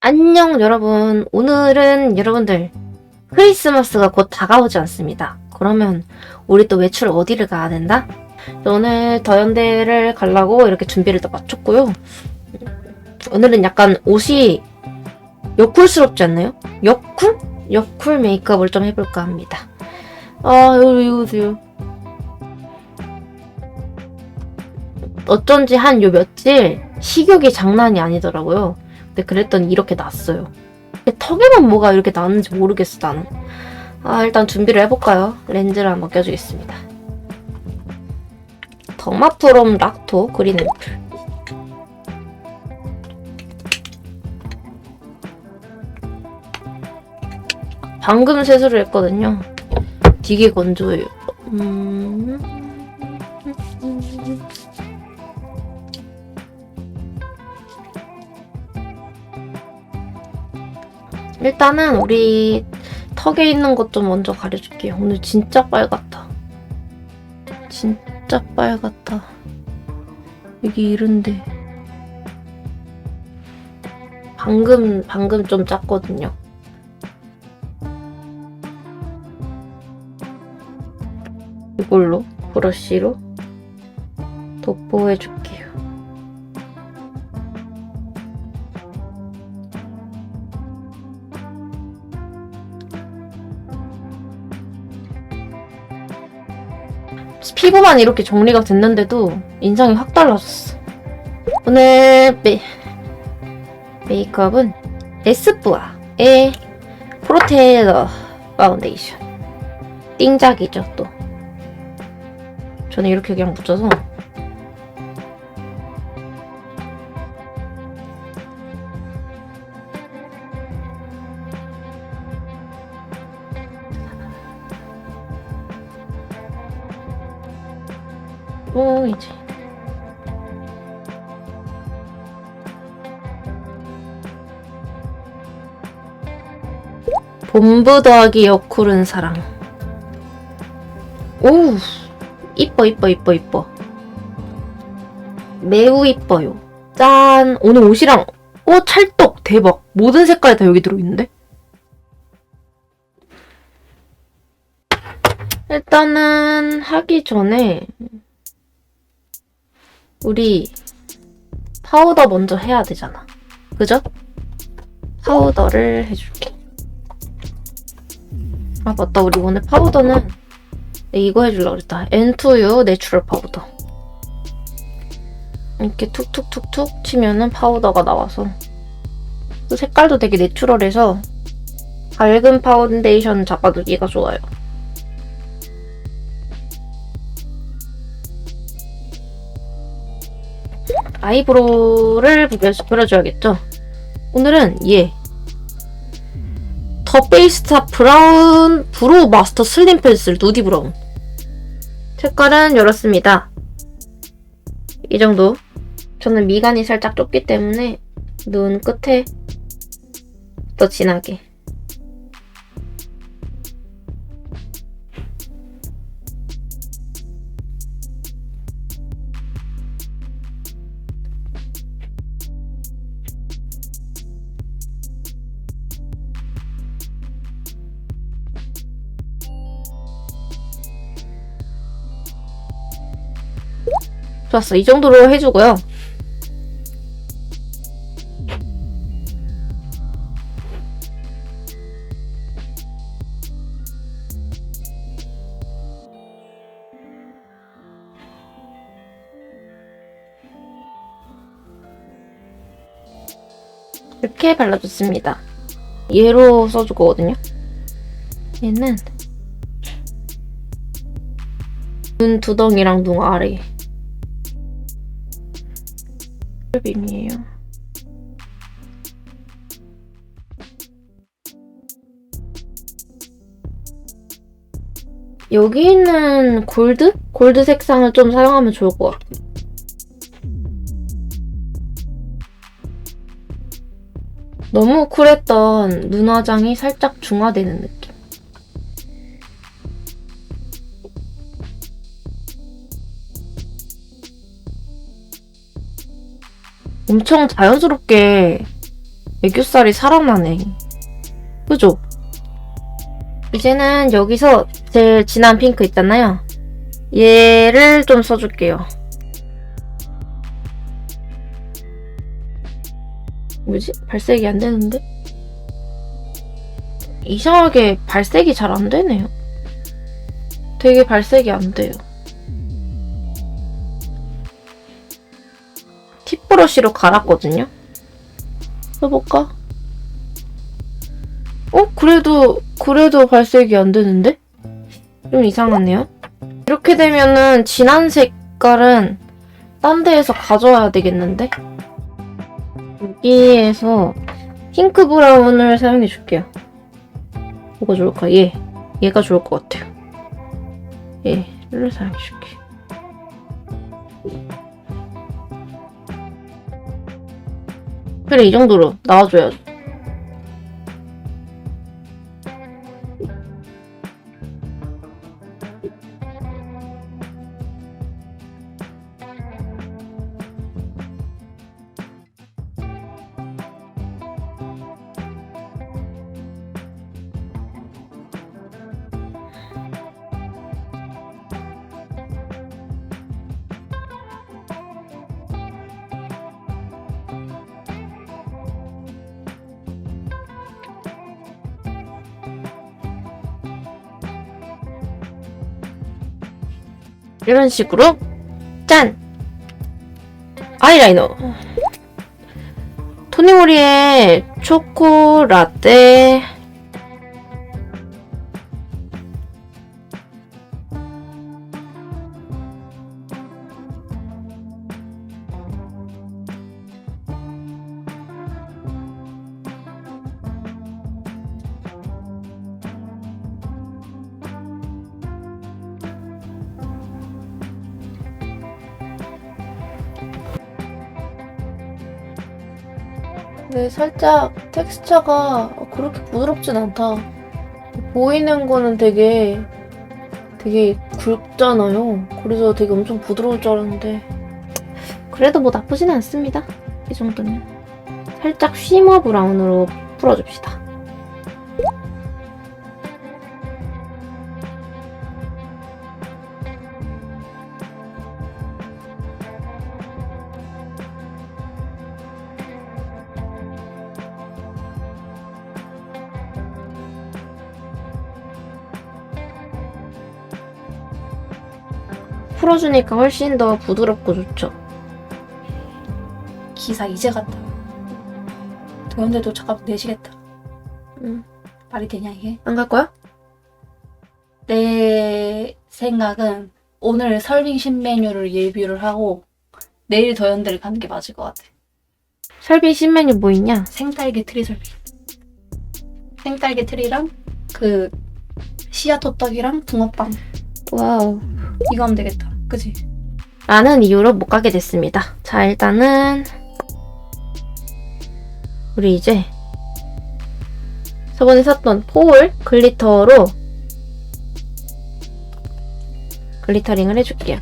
안녕 여러분. 오늘은 여러분들 크리스마스가 곧 다가오지 않습니다. 그러면 우리 또 외출 어디를 가야 된다? 오늘 더현대를 가려고 이렇게 준비를 다 마쳤고요. 오늘은 약간 옷이 여쿨스럽지 않나요? 여쿨? 여쿨 메이크업을 좀 해볼까 합니다. 아, 이거 보세요. 어쩐지 한 요 며칠 식욕이 장난이 아니더라고요. 근데 그랬더니 이렇게 났어요. 턱에만 뭐가 이렇게 나는지 모르겠어, 나는. 아, 일단 준비를 해볼까요? 렌즈를 한번 껴주겠습니다. 더마프롬 락토 그린 앰플. 방금 세수를 했거든요. 되게 건조해요. 음... 일단은 우리 턱에 있는 것 좀 먼저 가려줄게요. 오늘 진짜 빨갛다. 진짜 빨갛다. 여기 이런데. 방금, 방금 좀 짰거든요. 이걸로, 브러쉬로 돋보해줄게요. 피부만 이렇게 정리가 됐는데도 인상이 확 달라졌어. 오늘 메, 메이크업은 에스쁘아의 프로테일러 파운데이션. 띵작이죠, 또. 저는 이렇게 그냥 붙여서 본부 더하기 여쿨은 사랑. 오, 이뻐, 이뻐, 이뻐, 이뻐. 매우 이뻐요. 짠! 오늘 옷이랑, 어, 찰떡! 대박! 모든 색깔이 다 여기 들어있는데? 일단은 하기 전에 우리 파우더 먼저 해야 되잖아. 그죠? 파우더를 해줄게. 아 맞다 우리 오늘 파우더는 이거 해주려고 그랬다. N2U 내추럴 파우더. 이렇게 툭툭툭툭 치면은 파우더가 나와서 또 색깔도 되게 내추럴해서 밝은 파운데이션 잡아두기가 좋아요. 아이브로우를 그려줘야겠죠? 오늘은 얘. 더 페이스타 브라운 브로우 마스터 슬림 펜슬 누디 브라운. 색깔은 이렇습니다. 이 정도. 저는 미간이 살짝 좁기 때문에 눈 끝에 더 진하게. 좋았어. 이 정도로 해주고요. 이렇게 발라줬습니다. 얘로 써줄 거거든요. 얘는 눈 두덩이랑 눈 아래 빔이에요. 여기 있는 골드? 골드 색상을 좀 사용하면 좋을 것 같아. 너무 쿨했던 눈 화장이 살짝 중화되는 느낌. 엄청 자연스럽게 애교살이 살아나네. 그죠? 이제는 여기서 제일 진한 핑크 있잖아요. 얘를 좀 써줄게요. 뭐지? 발색이 안 되는데? 이상하게 발색이 잘 안 되네요. 되게 발색이 안 돼요. 팁브러쉬로 갈았거든요? 써볼까? 어? 그래도, 그래도 발색이 안 되는데? 좀 이상하네요. 이렇게 되면은 진한 색깔은 딴 데에서 가져와야 되겠는데? 여기에서 핑크 브라운을 사용해 줄게요. 뭐가 좋을까? 얘. 얘가 좋을 것 같아요. 얘를 사용해 줄게. 그래, 이 정도로 나와줘야죠. 이런 식으로 짠! 아이라이너 토니모리의 초코 라떼 근데 살짝 텍스처가 그렇게 부드럽진 않다. 보이는 거는 되게 되게 굵잖아요. 그래서 되게 엄청 부드러울 줄 알았는데 그래도 뭐 나쁘진 않습니다. 이 정도면 살짝 쉬머 브라운으로 풀어줍시다. 풀어주니까 훨씬 더 부드럽고 좋죠. 기사 이제 갔다. 도현대 도착하면 4시겠다. 응. 말이 되냐 이게? 안 갈 거야? 내 생각은 오늘 설빙 신메뉴를 예비를 하고 내일 도현대를 가는 게 맞을 것 같아. 설비 신메뉴 뭐 있냐? 생딸기 트리 설빙. 생딸기 트리랑 그 씨앗 호떡이랑 붕어빵 와우. 이거 하면 되겠다. 그지? 라는 이유로 못 가게 됐습니다. 자, 일단은 우리 이제 저번에 샀던 포울 글리터로 글리터링을 해줄게요.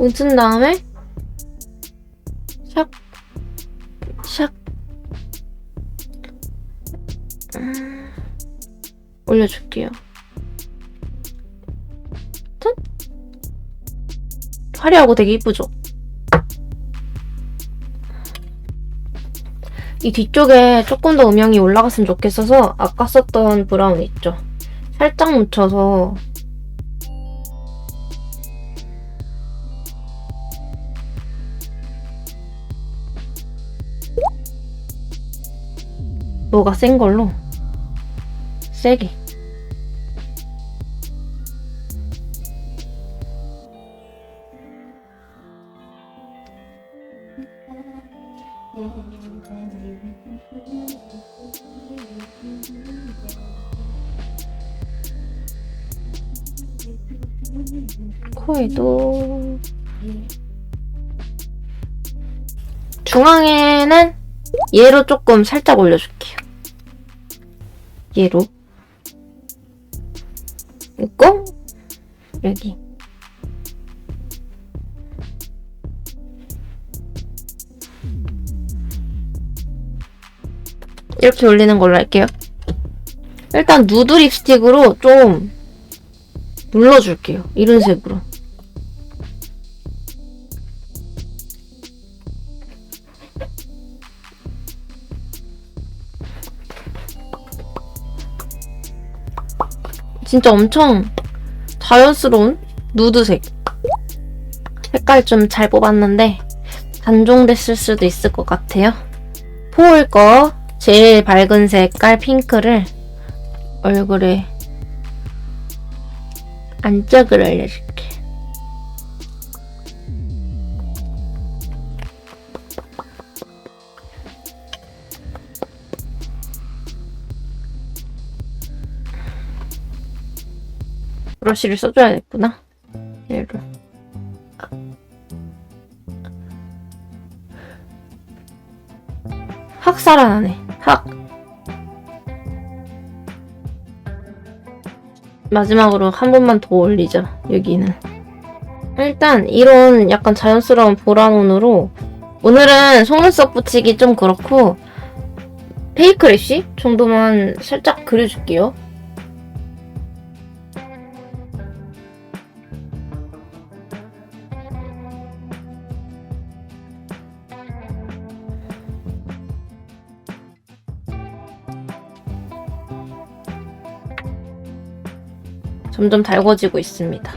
뭉친 다음에 샥, 샥 음, 올려줄게요. 짠! 화려하고 되게 이쁘죠? 이 뒤쪽에 조금 더 음영이 올라갔으면 좋겠어서 아까 썼던 브라운 있죠? 살짝 묻혀서 뭐가 센 걸로 세게 코에도 중앙에는 얘로 조금 살짝 올려줄게요. 얘로. 있고, 여기. 이렇게 올리는 걸로 할게요. 일단 누드 립스틱으로 좀 눌러줄게요. 이런 색으로. 진짜 엄청 자연스러운 누드색. 색깔 좀 잘 뽑았는데 단종됐을 수도 있을 것 같아요. 포올 거 제일 밝은 색깔 핑크를 얼굴에 안쪽을 올려줄게. 브러쉬를 써줘야겠구나. 얘를. 확 살아나네. 확. 마지막으로 한 번만 더 올리죠. 여기는. 일단 이런 약간 자연스러운 보라눈으로 오늘은 속눈썹 붙이기 좀 그렇고 페이크 래쉬 정도만 살짝 그려줄게요. 점점 달궈지고 있습니다.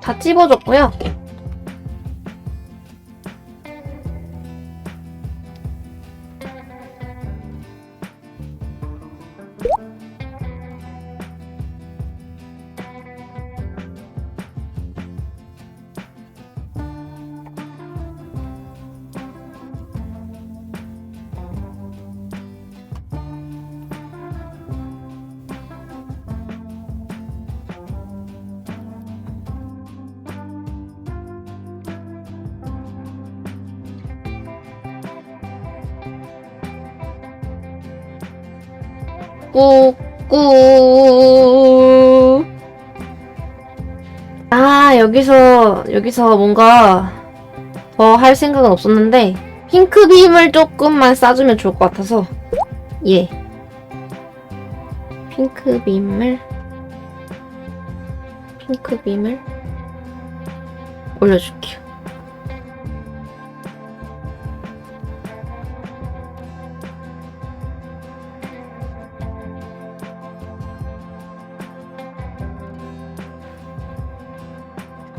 다 찝어줬고요. 꾹꾹. 아, 여기서, 여기서 뭔가 더 할 생각은 없었는데, 핑크빔을 조금만 싸주면 좋을 것 같아서, 예. 핑크빔을, 핑크빔을 올려줄게요.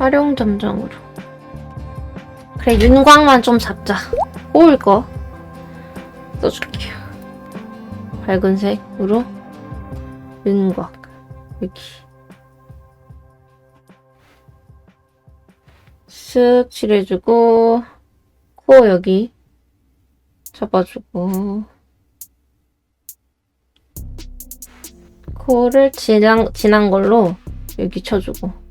활용 점정으로. 그래, 윤광만 좀 잡자. 꼬울 거. 써줄게요. 밝은 색으로. 윤곽. 여기. 쓱 칠해주고, 코 여기. 잡아주고. 코를 진한, 진한 걸로 여기 쳐주고.